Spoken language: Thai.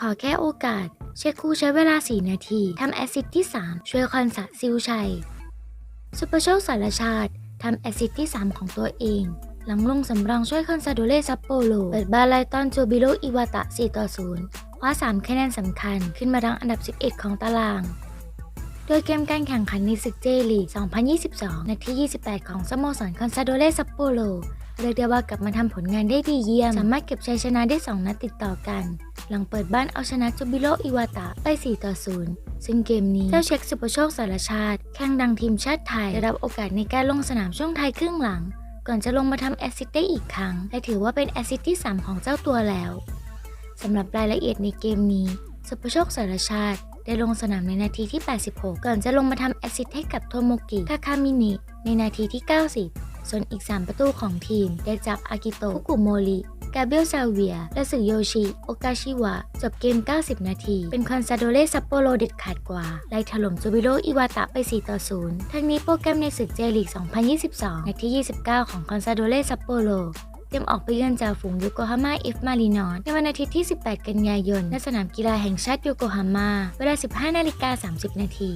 ขอแค่โอกาส เช็คคูใช้เวลา 4 นาทีทำแอซิดที่ 3 ช่วยคอนสะซิลชัย ซุปเปอร์โชคสารชาติทำแอซิดที่ 3 ของตัวเอง หลังลงสำรองช่วยคอนซาโดเลซัปโปโลเปิดบาไลตอนจูบิโลอิวาตะ 4 ต่อ 0 คว้า 3 คะแนนสำคัญขึ้นมาดังอันดับ 11 ของตาราง โดยเกมการแข่งขันในศึกเจลี2022นัดที่ 28 ของสโมสรคอนซาโดเลซัปโปโลเรียกได้ว่ากลับมาทำผลงานได้ดีเยี่ยม สามารถเก็บชัยชนะได้ 2 นัดติดต่อกัน หลังเปิดบ้านเอาชนะจูบิโลอิวาตะไป 4 ต่อ 0 ซึ่งเกมนี้เจ้าเช็คสุปโชคสารชาติ แข่งดังทีมชาติไทย ได้รับโอกาสในการลงสนามช่วงท้ายครึ่งหลัง ก่อนจะลงมาทำแอสซิสต์ได้อีกครั้ง และถือว่าเป็นแอสซิสต์ที่ 3 ของเจ้าตัวแล้วสำหรับรายละเอียดในเกมนี้สุปโชคสารชาติ ได้ลงสนามในนาทีที่ 86 ก่อนจะลงมาทำแอสซิสต์ให้กับโทโมกิคาคามินิในนาทีที่ 90 ส่วนอีก 3 ประตูของทีมได้จากอากิโตะฟุกุโมริกาเบลซาเวีย และสึโยชิ โอกาชิวะ จบเกม 90 นาที เป็นคอนซาโดเลซัปโปโรเด็ดขาดกว่า ไล่ถล่มจูบิโรอิวาตะไป 4 ต่อ 0 ทั้งนี้โปรแกรมในศึกเจลีก 2022 ในที่ 29 ของคอนซาโดเลซัปโปโร เตรียมออกไปเยือนจ่าฝูงโยโกฮาม่าเอฟมารีนอนในวันอาทิตย์ที่ 18 กันยายนณสนามกีฬาแห่งชาติโยโกฮาม่าเวลา 15 นาฬิกา 30 นาที